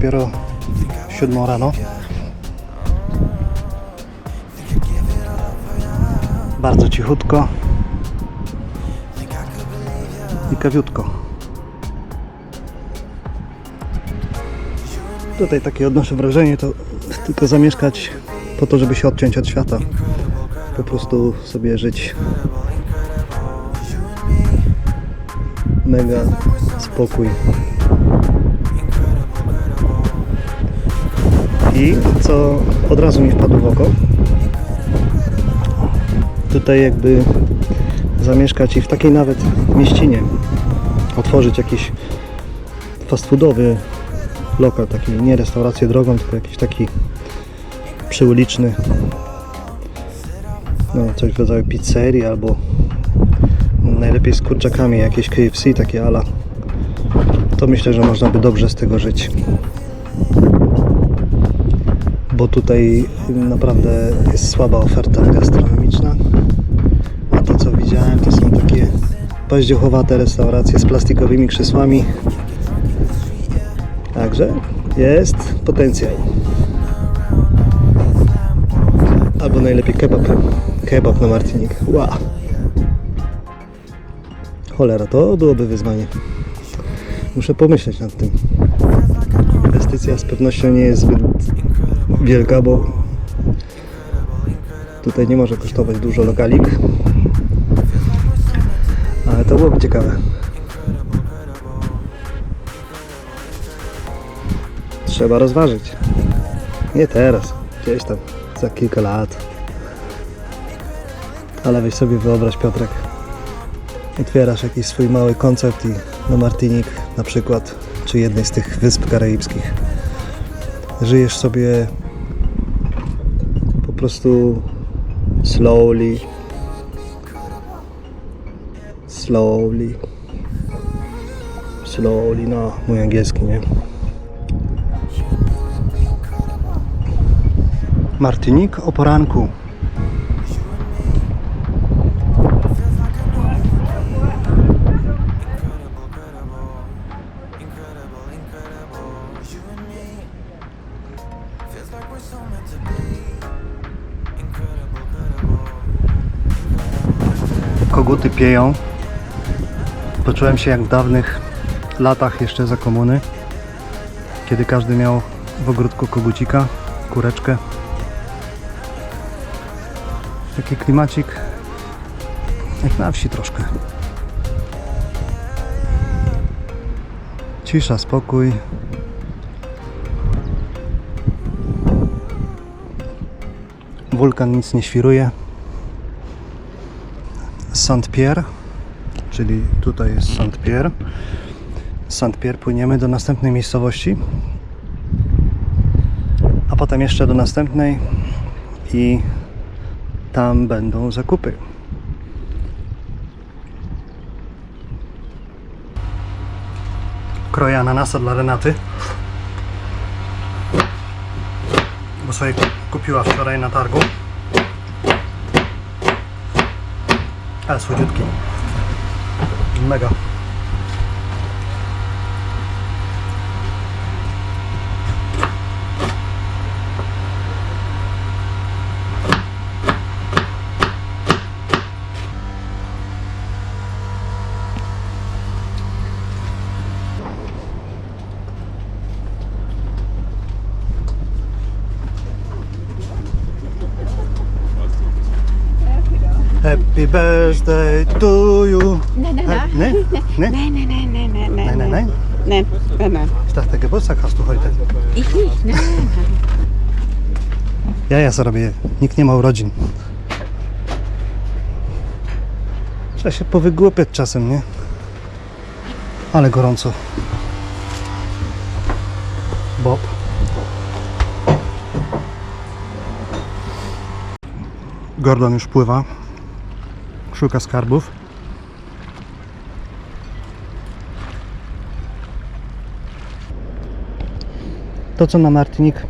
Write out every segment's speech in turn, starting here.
dopiero siódmą rano. Bardzo cichutko. I kawiutko. Tutaj takie odnoszę wrażenie, to tylko zamieszkać po to, żeby się odciąć od świata. Po prostu sobie żyć. Mega spokój. I co od razu mi wpadło w oko, tutaj jakby zamieszkać i w takiej nawet mieścinie otworzyć jakiś fast foodowy lokal, taki nie restaurację drogą, tylko jakiś taki przyuliczny. No, coś w rodzaju pizzerii albo najlepiej z kurczakami jakieś KFC takie ala. To myślę, że można by dobrze z tego żyć bo tutaj naprawdę jest słaba oferta gastronomiczna a to co widziałem to są takie paździochowate restauracje z plastikowymi krzesłami Także jest potencjał. Albo najlepiej kebab. Kebab na Martinik. Wow. Cholera, to byłoby wyzwanie. Muszę pomyśleć nad tym. Inwestycja z pewnością nie jest zbyt wielka, bo tutaj nie może kosztować dużo lokalik. Ale to byłoby ciekawe. Trzeba rozważyć. Nie teraz, gdzieś tam za kilka lat. Ale weź sobie wyobraź Piotrek. Otwierasz jakiś swój mały koncert i na Martinik na przykład, czy jednej z tych wysp karaibskich. Żyjesz sobie po prostu slowly. Slowly. Slowly, no, mój angielski, nie? Martinik o poranku. Koguty pieją. Poczułem się jak w dawnych latach jeszcze za komuny, kiedy każdy miał w ogródku kogucika, kureczkę. Taki klimacik jak na wsi troszkę. Cisza, spokój. Wulkan nic nie świruje. Saint-Pierre, czyli tutaj jest Saint-Pierre. Saint-Pierre płyniemy do następnej miejscowości, a potem jeszcze do następnej i tam będą zakupy. Kroję ananasa dla Renaty. Bo sobie kupiła wczoraj na targu. Ale słodziutki. Mega. Happy birthday to you. Nein, nein, nein. Ne? Ne? Nein, nein, nein, nein, nein, Nein, nein, nein. Nein, nein, nein. Ich dachte, Geburtstag hast du heute. Ich nicht, nein. Ja, ja sobie robię. Nikt nie ma urodzin. Trzeba się powygłupiać czasem, nie? Ale gorąco. Bob. Gordon już pływa. Szuka skarbów. To co na Martinik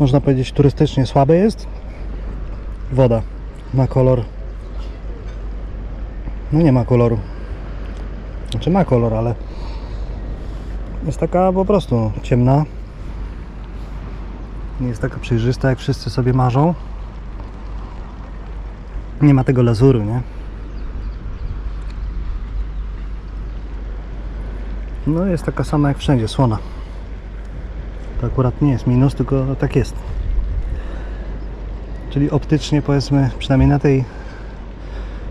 można powiedzieć turystycznie słabe jest woda ma kolor No nie ma koloru. Znaczy ma kolor, ale jest taka po prostu ciemna. Nie jest taka przejrzysta, jak wszyscy sobie marzą. Nie ma tego lazuru, nie? No jest taka sama jak wszędzie, słona. To akurat nie jest minus, tylko tak jest. Czyli optycznie powiedzmy, przynajmniej na tej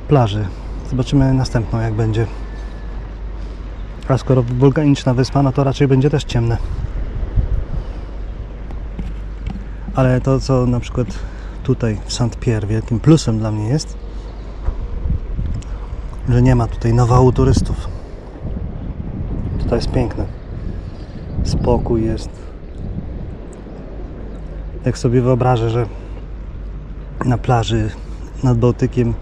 plaży. Zobaczymy następną jak będzie. A skoro wulkaniczna wyspa, no to raczej będzie też ciemne. Ale to co na przykład tutaj w St. Pierre wielkim plusem dla mnie jest, że nie ma tutaj nawału turystów. Tutaj jest piękne. Spokój jest. Jak sobie wyobrażę, że na plaży nad Bałtykiem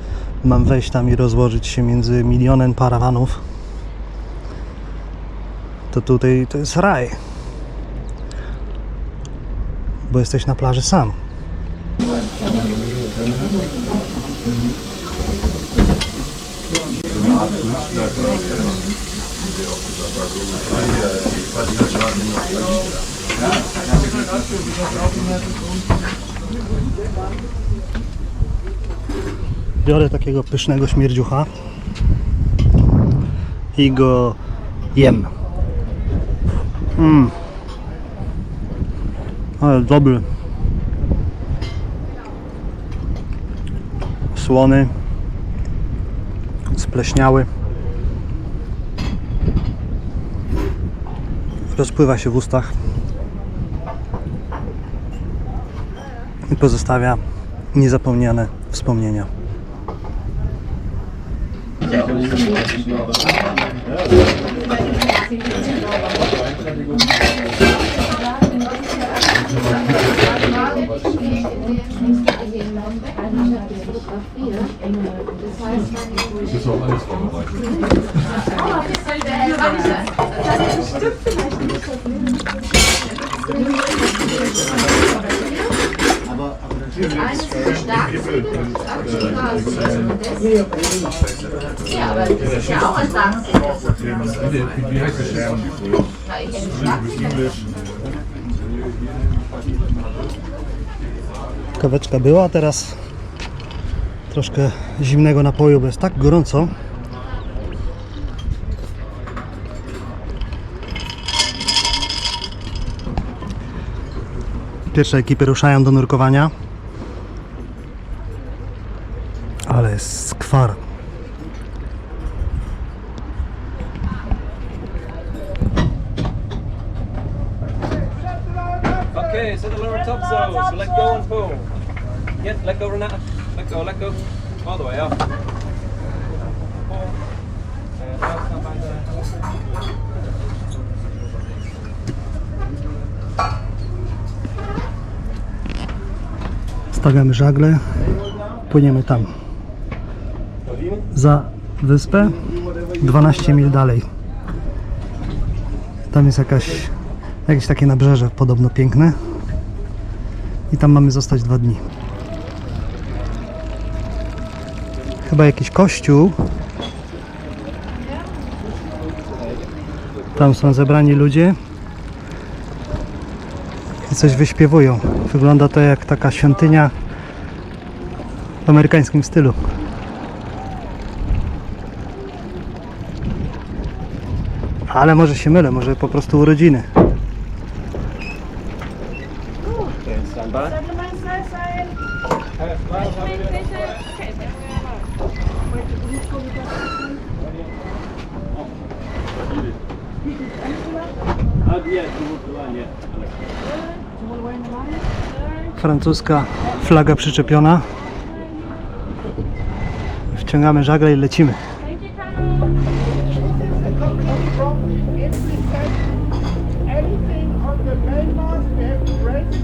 mam wejść tam i rozłożyć się między milionem parawanów, to tutaj to jest raj. Bo jesteś na plaży sam. Biorę takiego pysznego śmierdziucha i go jem. Mmm. Ale dobry. Słony. Spleśniały. Rozpływa się w ustach. I pozostawia niezapomniane wspomnienia. Ja, aber ja auch ein? Kaweczka była, teraz troszkę zimnego napoju, bo jest tak gorąco. Pierwsze ekipy ruszają do nurkowania. Stawiamy żagle, płyniemy tam. Za wyspę 12 mil dalej. Tam jest jakaś, jakieś takie nabrzeże podobno piękne. I tam mamy zostać dwa dni. Chyba jakiś kościół. Tam są zebrani ludzie coś wyśpiewują. Wygląda to jak taka świątynia w amerykańskim stylu. Ale może się mylę, może po prostu urodziny stand by. Okay, smile, happy. Francuska flaga przyczepiona. Wciągamy żagle i lecimy. anything on the main mast, we have to break it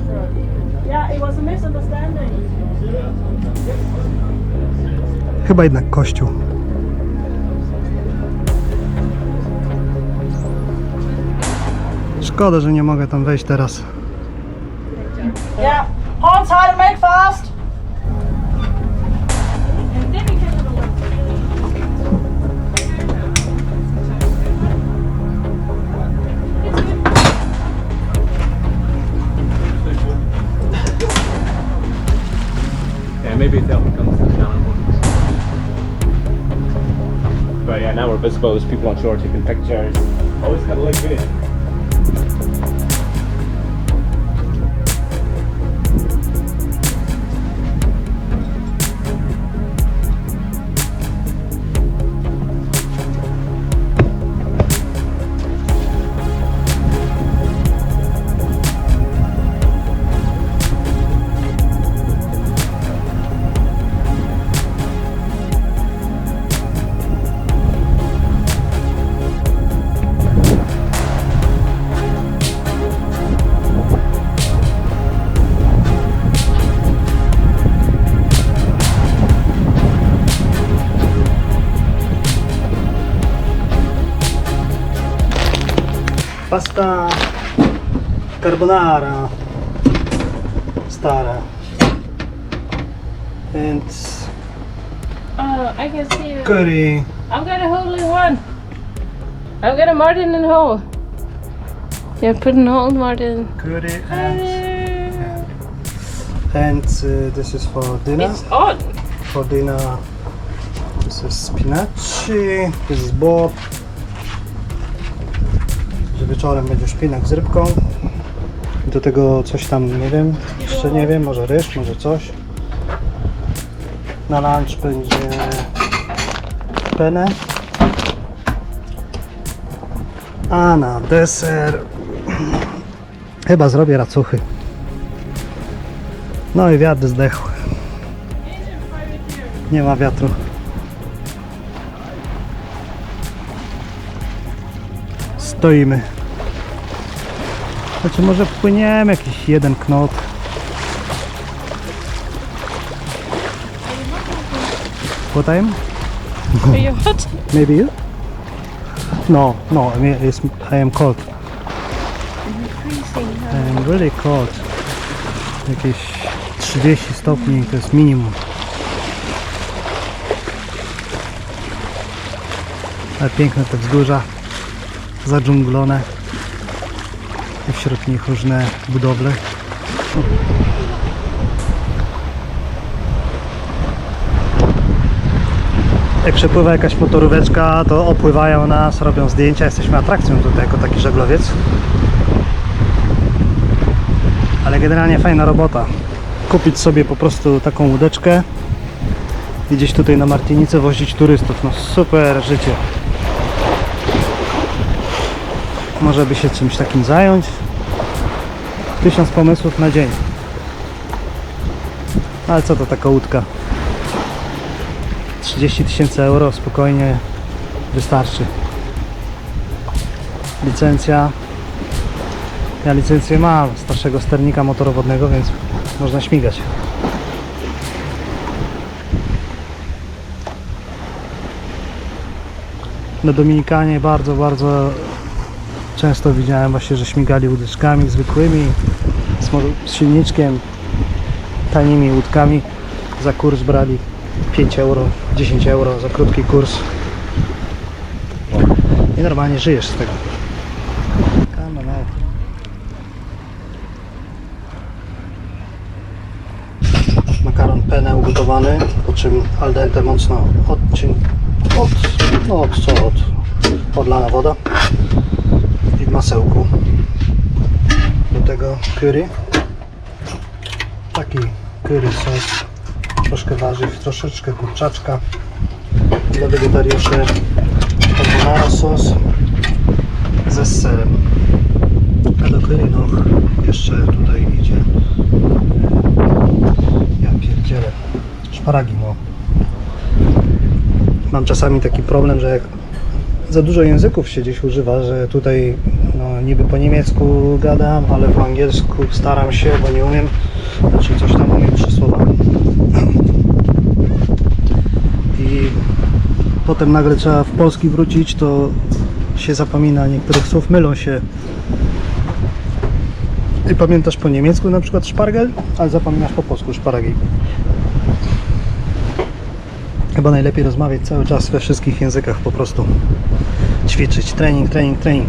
Onside and make fast. Yeah, maybe it'll comes down the channel. But yeah, now we're visible. There's people on shore taking pictures. Always kind of like this. Pasta carbonara stara. And Oh, I can see it. curry. I've got a hole in one. I've got a Martin in hole. Yeah, put an hole, Martin. Curry and, there. and uh, this is for dinner. It's on. For dinner this is spinach. this is bob. Wieczorem będzie szpinak z rybką. Do tego coś tam, nie wiem, jeszcze nie wiem, może ryż, może coś. Na lunch będzie penne. A na deser chyba zrobię racuchy. No i wiatr zdechł. Nie ma wiatru. Stoimy. Znaczy może wpłyniemy jakiś jeden knot. What time? Are you what? Maybe you? No, no, I mean it's, I am cold. I am really cold. Jakieś 30 stopni to jest minimum. Ale piękne te wzgórza, zadżunglone i wśród nich różne budowle. Jak przepływa jakaś motoróweczka, to opływają nas, robią zdjęcia. Jesteśmy atrakcją tutaj jako taki żaglowiec. Ale generalnie fajna robota. Kupić sobie po prostu taką łódeczkę i gdzieś tutaj na Martinice wozić turystów. No super życie. Może by się czymś takim zająć. Tysiąc pomysłów na dzień. Ale co to taka łódka? 30 tysięcy euro spokojnie wystarczy. Licencja. Ja licencję mam starszego sternika motorowodnego, więc można śmigać. Na Dominikanie bardzo, bardzo często widziałem właśnie, że śmigali łódeczkami zwykłymi, z, z silniczkiem, tanimi łódkami. Za kurs brali 5 euro, 10 euro za krótki kurs. I normalnie żyjesz z tego. Makaron penne ugotowany, po czym al dente mocno odcień, od, no od co, od, odlana woda i w masełku. Do tego curry. Taki curry sos troszkę warzyw, troszeczkę kurczaczka. Dla wegetariuszy carbonara sos ze serem. A do curry no jeszcze tutaj idzie ja pierdzielę szparagi no. Mam czasami taki problem, że jak za dużo języków się gdzieś używa, że tutaj no, niby po niemiecku gadam, ale po angielsku staram się, bo nie umiem. Znaczy coś tam umiem trzy słowa. I potem nagle trzeba w polski wrócić, to się zapomina niektórych słów, mylą się. I pamiętasz po niemiecku na przykład szpargel, ale zapominasz po polsku szparagi. Chyba najlepiej rozmawiać cały czas we wszystkich językach po prostu. Ćwiczyć, trening, trening, trening.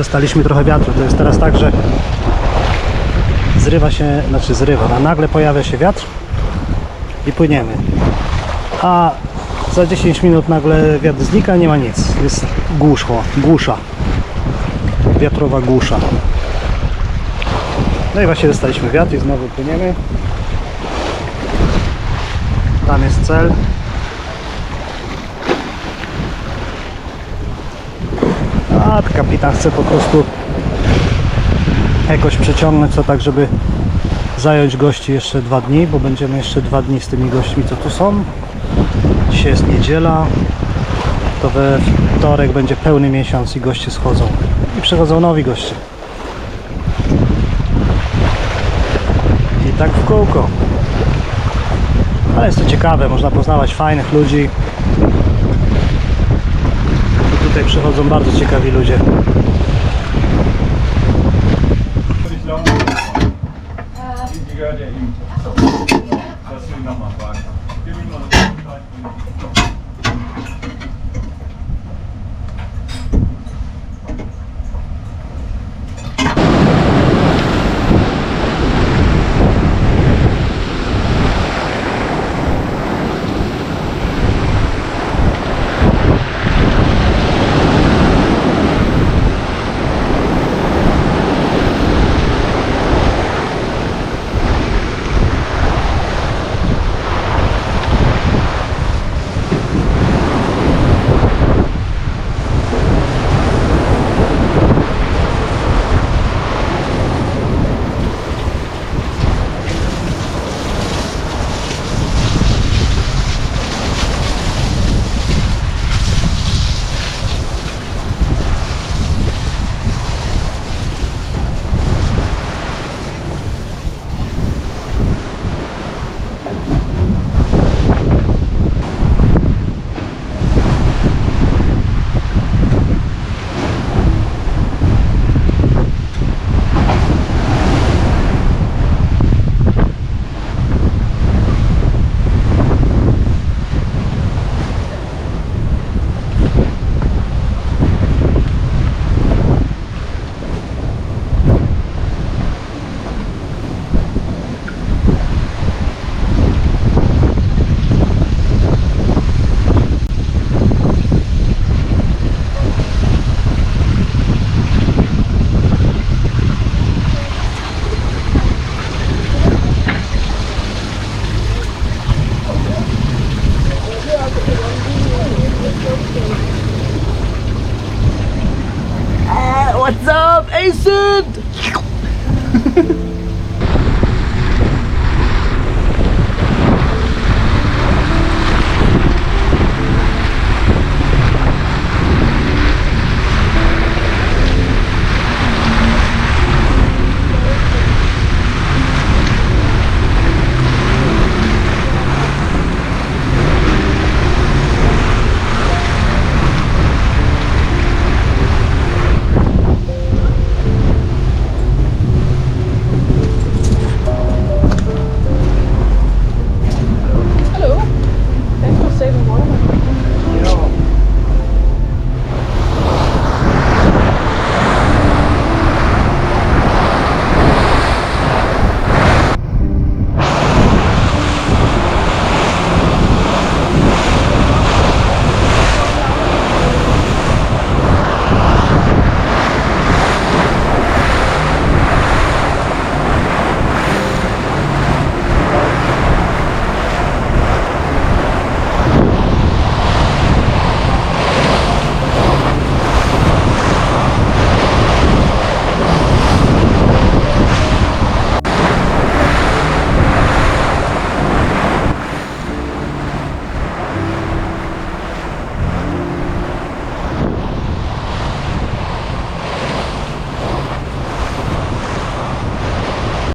Dostaliśmy trochę wiatru. To jest teraz tak, że zrywa się, znaczy zrywa, a nagle pojawia się wiatr i płyniemy. A za 10 minut nagle wiatr znika, nie ma nic. Jest głuszło, głusza. Wiatrowa głusza. No i właśnie dostaliśmy wiatr i znowu płyniemy. Tam jest cel. A kapitan chce po prostu jakoś przeciągnąć to tak, żeby zająć gości jeszcze dwa dni, bo będziemy jeszcze dwa dni z tymi gośćmi, co tu są. Dzisiaj jest niedziela, to we wtorek będzie pełny miesiąc i goście schodzą. I przychodzą nowi goście. I tak w kółko. Ale jest to ciekawe, można poznawać fajnych ludzi. Tutaj przychodzą bardzo ciekawi ludzie. Die gehört ja ihm. Das will ich nochmal fragen.